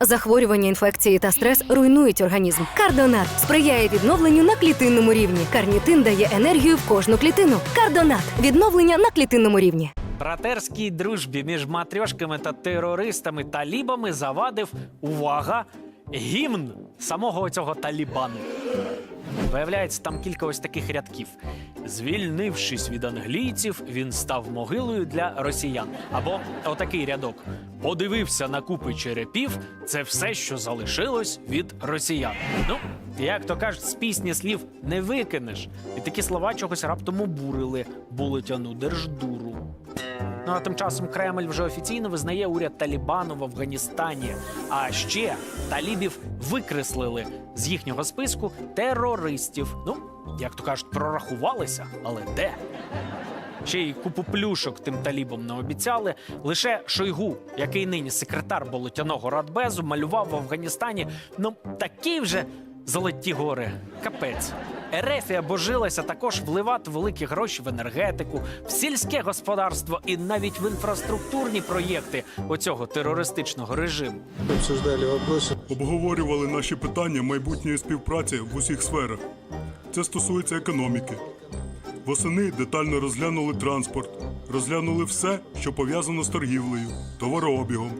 Захворювання, інфекції та стрес руйнують організм. Кардонат сприяє відновленню на клітинному рівні. Карнітин дає енергію в кожну клітину. Кардонат відновлення на клітинному рівні. Братерській дружбі між матрьошками та терористами талібами завадив увага гімн самого цього талібану. Виявляється, там кілька ось таких рядків. Звільнившись від англійців, він став могилою для росіян. Або отакий рядок. Подивився на купи черепів. Це все, що залишилось від росіян. Ну, як то кажуть, з пісні слів не викинеш. І такі слова чогось раптом обурили булетяну держдуру. Ну а тим часом Кремль вже офіційно визнає уряд Талібану в Афганістані. А ще талібів викреслили з їхнього списку терористів. Ну, як то кажуть, прорахувалися, але де? Ще й купу плюшок тим талібам не обіцяли. Лише Шойгу, який нині секретар болотяного радбезу, малював в Афганістані ну такі вже золоті гори. Капець. Ерефія божилася також вливати великі гроші в енергетику, в сільське господарство і навіть в інфраструктурні проєкти оцього терористичного режиму. обсуждали вопросы Обговорювали наші питання майбутньої співпраці в усіх сферах. Це стосується економіки. Восени детально розглянули транспорт, розглянули все, що пов'язано з торгівлею, товарообігом.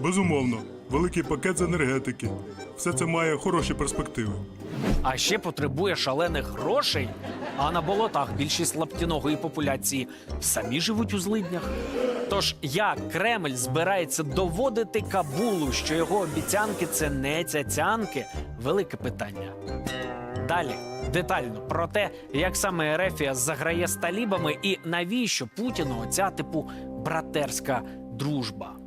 Безумовно, великий пакет з енергетики. Все це має хороші перспективи. А ще потребує шалених грошей. А на болотах більшість лаптяної популяції самі живуть у злиднях. Тож як Кремль збирається доводити Кабулу, що його обіцянки це не цяцянки? Велике питання. Далі детально про те, як саме Ерефія заграє з талібами і навіщо Путіну оця типу братерська дружба.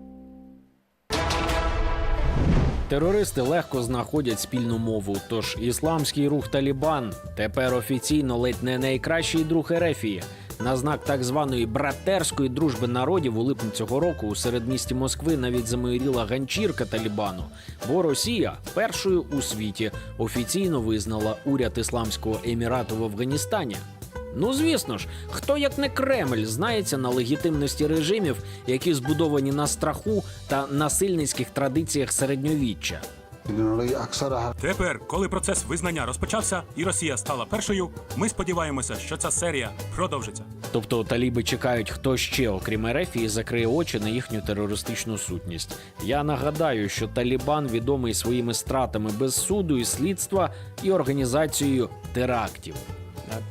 Терористи легко знаходять спільну мову. Тож ісламський рух Талібан тепер офіційно ледь не найкращий друг Ерефії. На знак так званої братерської дружби народів у липні цього року у середмісті Москви навіть замайоріла ганчірка Талібану. Бо Росія першою у світі офіційно визнала уряд Ісламського Емірату в Афганістані. Ну звісно ж, хто як не Кремль знається на легітимності режимів, які збудовані на страху та насильницьких традиціях середньовіччя. Тепер, коли процес визнання розпочався і Росія стала першою, ми сподіваємося, що ця серія продовжиться. Тобто таліби чекають, хто ще, окрім РФ, і закриє очі на їхню терористичну сутність. Я нагадаю, що Талібан відомий своїми стратами без суду і слідства і організацією терактів.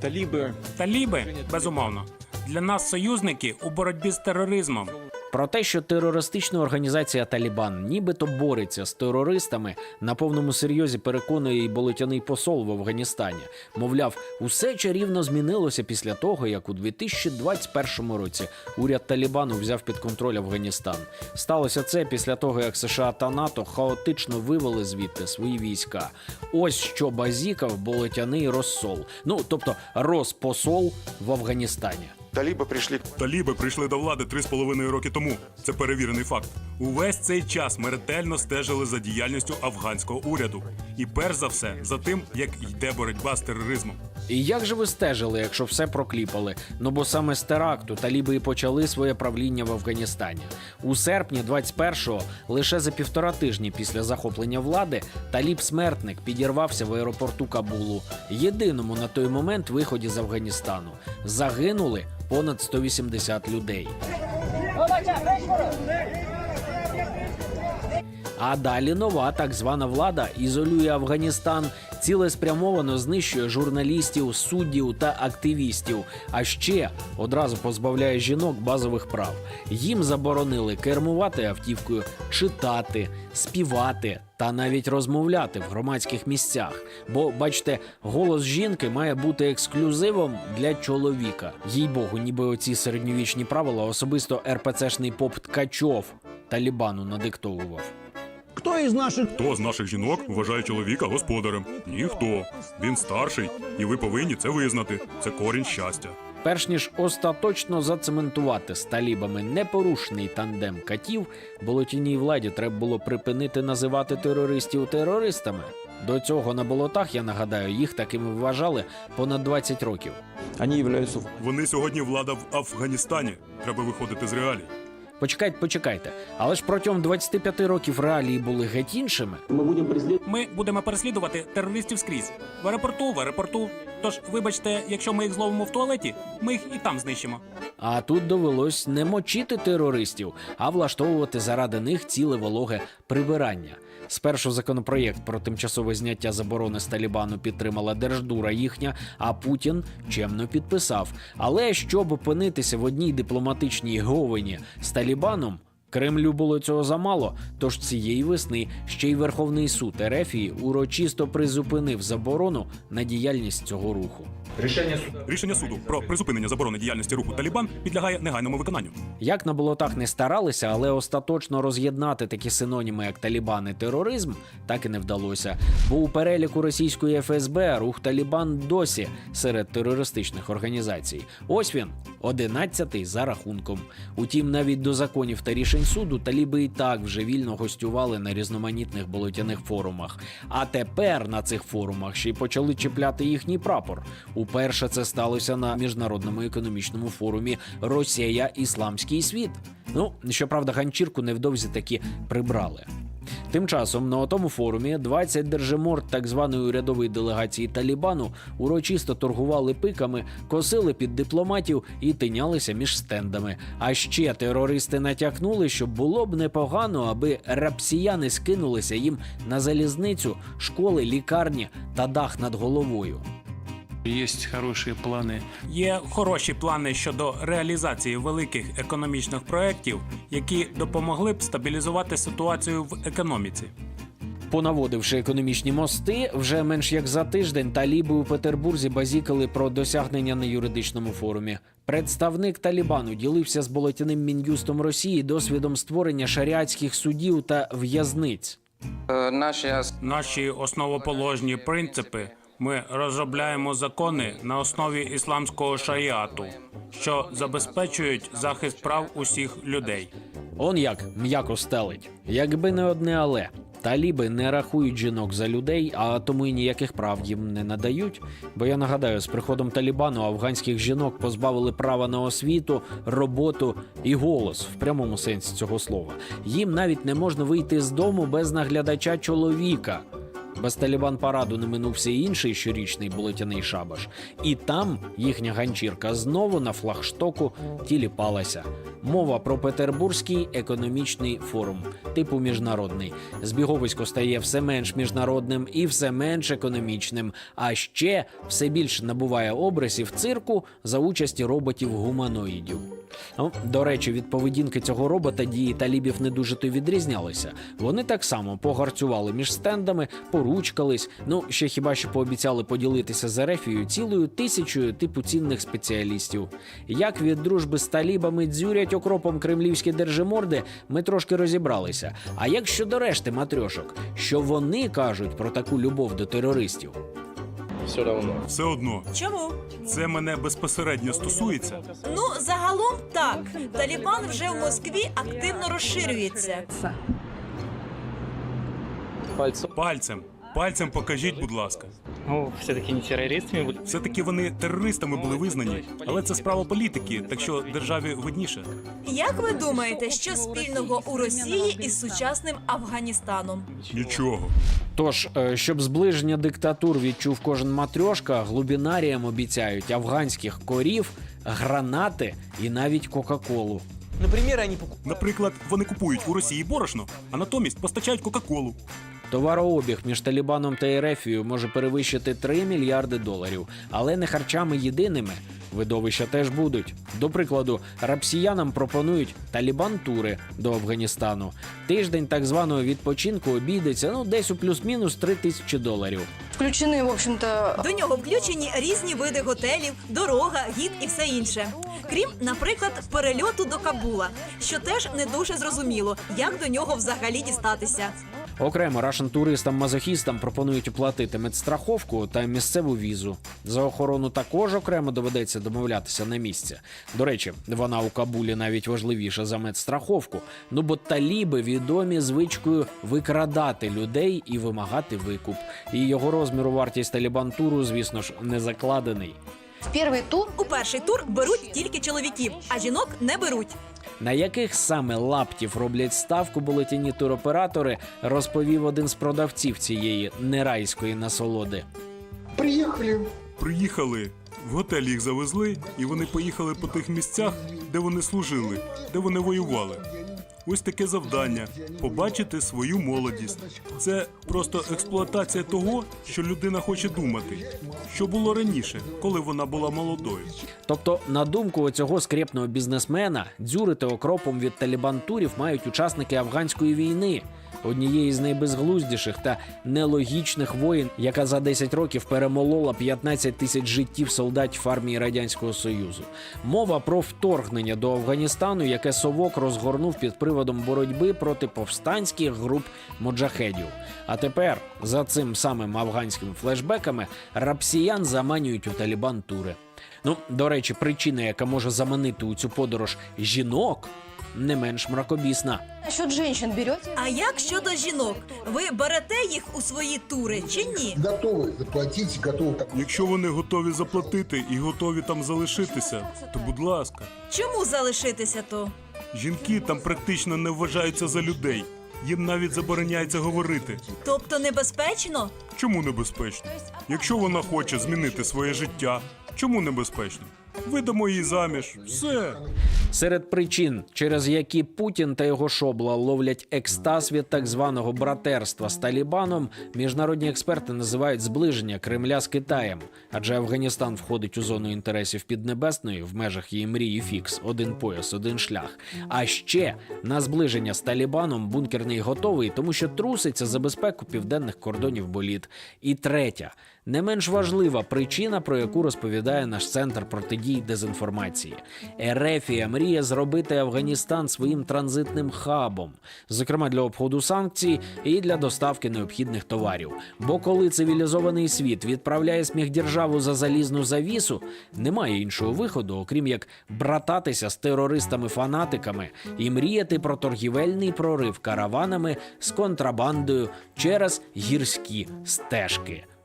Таліби. Таліби, безумовно, для нас союзники у боротьбі з тероризмом. Про те, що терористична організація Талібан нібито бореться з терористами, на повному серйозі переконує і болотяний посол в Афганістані. Мовляв, усе чарівно змінилося після того, як у 2021 році уряд Талібану взяв під контроль Афганістан. Сталося це після того, як США та НАТО хаотично вивели звідти свої війська. Ось що базікав болотяний розсол. Ну тобто розпосол в Афганістані. Талибы прийшли. Таліби прийшли до влади три з половиною роки тому. Це перевірений факт. Увесь цей час ми ретельно стежили за діяльністю афганського уряду. І перш за все за тим, як йде боротьба з тероризмом. І як же ви стежили, якщо все прокліпали? Ну бо саме з теракту таліби і почали своє правління в Афганістані. У серпні 21-го, лише за півтора тижні після захоплення влади, таліб смертник підірвався в аеропорту Кабулу, єдиному на той момент виході з Афганістану. Загинули понад 180 людей. А далі нова так звана влада ізолює Афганістан, цілеспрямовано знищує журналістів, суддів та активістів. А ще одразу позбавляє жінок базових прав. Їм заборонили кермувати автівкою, читати, співати та навіть розмовляти в громадських місцях. Бо, бачите, голос жінки має бути ексклюзивом для чоловіка. Їй богу, ніби оці середньовічні правила особисто РПЦшний поп Ткачов Талібану надиктовував. Хто з наших жінок вважає чоловіка господарем? Ніхто. Він старший, і ви повинні це визнати. Це корінь щастя. Перш ніж остаточно зацементувати з талібами непорушний тандем катів, болотяній владі треба було припинити називати терористів терористами. До цього на болотах, я нагадаю, їх такими вважали понад 20 років. вони являються Вони сьогодні влада в Афганістані. Треба виходити з реалій. Почекайте, почекайте. Але ж протягом 25 років реалії були геть іншими. Ми будемо переслідувати терористів скрізь. В аеропорту, в аеропорту. Тож, вибачте, якщо ми їх зловимо в туалеті, ми їх і там знищимо. А тут довелось не мочити терористів, а влаштовувати заради них ціле вологе прибирання. Спершу законопроєкт про тимчасове зняття заборони з Талібану підтримала Держдура їхня, а Путін чемно підписав. Але щоб опинитися в одній дипломатичній говені з Талібаном. Кремлю було цього замало, тож цієї весни ще й Верховний суд Ерефії урочисто призупинив заборону на діяльність цього руху. Рішення суду про призупинення заборони діяльності руху Талібан підлягає негайному виконанню. Як на болотах не старалися, але остаточно роз'єднати такі синоніми, як Талібан і тероризм, так і не вдалося. Бо у переліку російської ФСБ рух Талібан досі серед терористичних організацій. Ось він, одинадцятий за рахунком. Утім, навіть до законів та рішень суду таліби і так вже вільно гостювали на різноманітних болотяних форумах. А тепер на цих форумах ще й почали чіпляти їхній прапор. Уперше це сталося на міжнародному економічному форумі Росія Ісламський світ. Ну, щоправда, ганчірку невдовзі таки прибрали. Тим часом на тому форумі 20 держиморд так званої урядової делегації Талібану урочисто торгували пиками, косили під дипломатів і тинялися між стендами. А ще терористи натякнули, що було б непогано, аби рапсіяни скинулися їм на залізницю, школи, лікарні та дах над головою. Есть хорошие планы Є хороші плани щодо реалізації великих економічних проєктів, які допомогли б стабілізувати ситуацію в економіці. Понаводивши економічні мости, вже менш як за тиждень таліби у Петербурзі базікали про досягнення на юридичному форумі. Представник Талібану ділився з болотяним мін'юстом Росії досвідом створення шаріатських судів та в'язниць. Е, Наші основоположні принципи ми розробляємо закони на основі ісламського шаріату, що забезпечують захист прав усіх людей. Он як м'яко стелить. Якби не одне але. Таліби не рахують жінок за людей, а тому і ніяких прав їм не надають. Бо я нагадаю, з приходом Талібану афганських жінок позбавили права на освіту, роботу і голос в прямому сенсі цього слова. Їм навіть не можна вийти з дому без наглядача чоловіка. Без Талібан параду не минувся і інший щорічний болотяний шабаш. І там їхня ганчірка знову на флагштоку тіліпалася. Мова про Петербурзький економічний форум, типу міжнародний. Збіговисько стає все менш міжнародним і все менш економічним. А ще все більше набуває образів цирку за участі роботів-гуманоїдів. Ну, до речі, від поведінки цього робота дії талібів не дуже то відрізнялися. Вони так само погарцювали між стендами, поручкались. Ну ще хіба що пообіцяли поділитися з Ерефією цілою тисячою типу цінних спеціалістів. Як від дружби з талібами дзюрять окропом кремлівські держиморди, ми трошки розібралися. А як щодо решти матрьошок, що вони кажуть про таку любов до терористів? Все одно, Все одно. Чому? це мене безпосередньо стосується. Ну, загалом так. Талібан вже в Москві активно розширюється. Пальцем, пальцем покажіть, будь ласка. Ну, все-таки не террористами были. Все-таки вони терористами були визнані, але це справа політики, так що державі видніше. Як ви думаєте, що спільного у Росії із сучасним Афганістаном? Нічого. Тож, е, щоб зближення диктатур відчув кожен матрьошка, глубінаріям обіцяють афганських корів, гранати і навіть Кока-Колу. Наприклад, вони купують у Росії борошно, а натомість постачають Кока-Колу. Товарообіг між Талібаном та Ерефією може перевищити 3 мільярди доларів, але не харчами єдиними. Видовища теж будуть. До прикладу, рапсіянам пропонують талібан-тури до Афганістану. Тиждень так званого відпочинку обійдеться ну десь у плюс-мінус 3 тисячі доларів. Включены, в общем-то, До нього включені різні види готелів, дорога, гід і все інше. Крім, наприклад, перельоту до Кабула, що теж не дуже зрозуміло, як до нього взагалі дістатися. Окремо рашен туристам-мазохістам пропонують оплатити медстраховку та місцеву візу. За охорону також окремо доведеться домовлятися на місце. До речі, вона у Кабулі навіть важливіша за медстраховку. Ну бо таліби відомі звичкою викрадати людей і вимагати викуп. І його розміру вартість талібан-туру, звісно ж, не закладений. в первый тур У перший тур беруть тільки чоловіків, а жінок не беруть. На яких саме лаптів роблять ставку болетяні туроператори, розповів один з продавців цієї нерайської насолоди. Приїхали, в готель їх завезли, і вони поїхали по тих місцях, де вони служили, де вони воювали. Ось таке завдання побачити свою молодість. Це просто експлуатація того, що людина хоче думати, що було раніше, коли вона була молодою. Тобто, на думку цього скрепного бізнесмена, дзюрити окропом від талібан-турів мають учасники афганської війни, однієї з найбезглуздіших та нелогічних воїн, яка за 10 років перемолола 15 тисяч життів солдатів армії радянського союзу. Мова про вторгнення до Афганістану, яке совок розгорнув під приводом боротьби проти повстанських груп моджахедів. А тепер за цим самим афганськими флешбеками рапсіян заманюють у талібан тури. Ну, до речі, причина, яка може заманити у цю подорож жінок, не менш мракобісна. Насчет женщин берете? А як щодо жінок? Ви берете їх у свої тури чи ні? Готовы заплатить, готовы так. Якщо вони готові заплатити і готові там залишитися, то будь ласка. Чому залишитися то? Жінки там практично не вважаються за людей. Їм навіть забороняється говорити. Тобто небезпечно? Чому небезпечно? Якщо вона хоче змінити своє життя, чому небезпечно? Видамо її заміж. Все. Серед причин, через які Путін та його шобла ловлять екстаз від так званого братерства з Талібаном, міжнародні експерти називають зближення Кремля з Китаєм, адже Афганістан входить у зону інтересів Піднебесної в межах її мрії фікс один пояс, один шлях. А ще на зближення з Талібаном бункерний готовий, тому що труситься за безпеку південних кордонів боліт. І третя, не менш важлива причина, про яку розповідає наш центр протидії дезінформації. Ерефія мріє зробити Афганістан своїм транзитним хабом, зокрема для обходу санкцій і для доставки необхідних товарів. Бо коли цивілізований світ відправляє сміхдержаву за залізну завісу, немає іншого виходу, окрім як брататися з терористами-фанатиками і мріяти про торгівельний прорив караванами з контрабандою через гірські стежки.